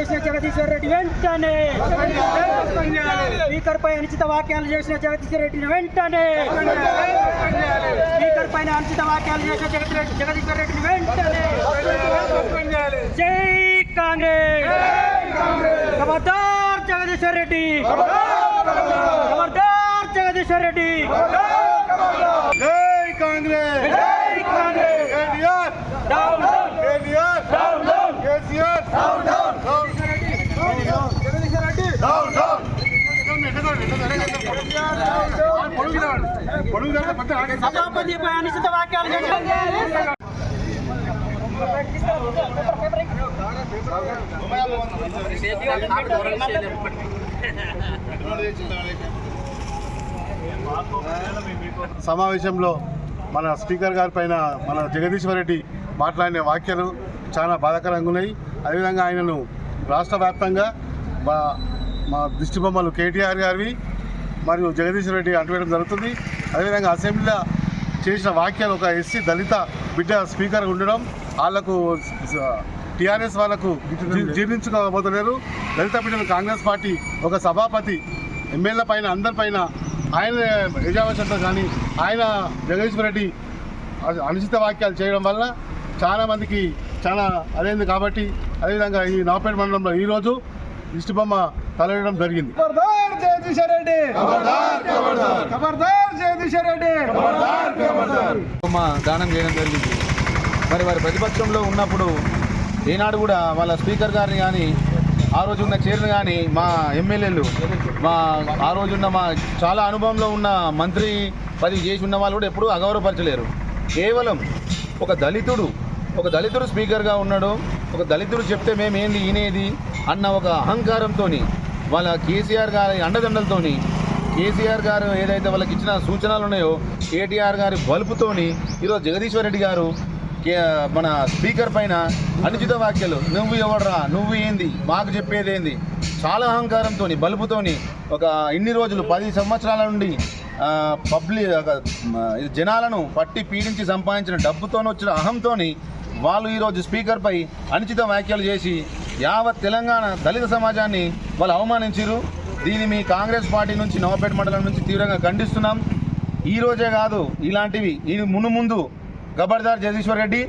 చేసిన జగదీశ్వర్ రెడ్డి వెంటనే. స్పీకర్ పై అనుచిత వ్యాఖ్యలు చేసిన జగదీశ్వర్ రెడ్డిని వెంటనే. స్పీకర్ పైన అనుచిత వ్యాఖ్యలు చేసిన జగదీ- జగదీశ్వర్ రెడ్డిని వెంటనే. జై కాంగ్రెస్. ఖబర్దార్ జగదీశ్వర్ రెడ్డి. ఖబర్దార్ జగదీశ్వర్ రెడ్డి. జై కాంగ్రెస్. సమావేశంలో మన స్పీకర్ గారి పైన మన జగదీశ్వర్ రెడ్డి మాట్లాడిన వ్యాఖ్యలు చాలా బాధాకరంగా ఉన్నాయి. అదేవిధంగా ఆయనను రాష్ట్ర వ్యాప్తంగా మా మా కేటీఆర్ గారివి మరియు జగదీశ్వర్ రెడ్డి అంటువేయడం జరుగుతుంది. అదేవిధంగా అసెంబ్లీలో చేసిన వాక్యాలు ఒక ఎస్సీ దళిత బిడ్డ స్పీకర్ ఉండడం వాళ్ళకు టీఆర్ఎస్ వాళ్ళకు జీర్ణించుకోబోతలేరు దళిత బిడ్డలు కాంగ్రెస్ పార్టీ ఒక సభాపతి ఎమ్మెల్యే పైన అందరిపైన ఆయన యజావశంతో కానీ ఆయన జగదీశ్వర రెడ్డి అనుచిత వాక్యాలు చేయడం వల్ల చాలామందికి చాలా అదైంది కాబట్టి అదేవిధంగా ఈ నవపేట మండలంలో ఈరోజు దిష్టిబొమ్మ తలవేయడం జరిగింది. జగదీశ్వర్ రెడ్డి. ఖబర్దార్ జగదీశ్వర్ రెడ్డి. మా దానం చేయడం జరిగింది. మరి వారి ప్రతిపక్షంలో ఉన్నప్పుడు ఈనాడు కూడా వాళ్ళ స్పీకర్ గారిని కానీ ఆ రోజు ఉన్న చైర్మన్ కానీ మా ఎమ్మెల్యేలు మా ఆ రోజున్న మా చాలా అనుభవంలో ఉన్న మంత్రి పదవి చేసి ఉన్న వాళ్ళు కూడా ఎప్పుడూ అగౌరవపరచలేరు. కేవలం ఒక దళితుడు ఒక దళితుడు స్పీకర్గా ఉన్నాడు ఒక దళితుడు చెప్తే మేము ఏంది ఈనేది అన్న ఒక అహంకారంతో వాళ్ళ కేసీఆర్ గారి అండదండలతోని కేసీఆర్ గారు ఏదైతే వాళ్ళకి ఇచ్చిన సూచనలు ఉన్నాయో కేటీఆర్ గారి బలుపుతోని ఈరోజు జగదీశ్వర్ రెడ్డి గారు కే మన స్పీకర్ పైన అనుచిత వ్యాఖ్యలు నువ్వు ఎవడరా? నువ్వు ఏంది? మాకు చెప్పేదేంది చాలా అహంకారంతో బలుపుతోని ఒక ఇన్ని రోజులు పది సంవత్సరాల నుండి పబ్లిక్ జనాలను పట్టి పీడించి సంపాదించిన డబ్బుతో వచ్చిన అహంతోని వాళ్ళు ఈరోజు స్పీకర్పై అనుచిత వ్యాఖ్యలు చేసి యావత్ తెలంగాణ దళిత సమాజాన్ని వాళ్ళు అవమానించారు దీన్ని మీ కాంగ్రెస్ పార్టీ నుంచి నవపేట మండలం నుంచి తీవ్రంగా ఖండిస్తున్నాం. ఈ రోజే కాదు ఇలాంటివి. ఇది మును ముందు గబర్దార్ జగదీశ్వర్ రెడ్డి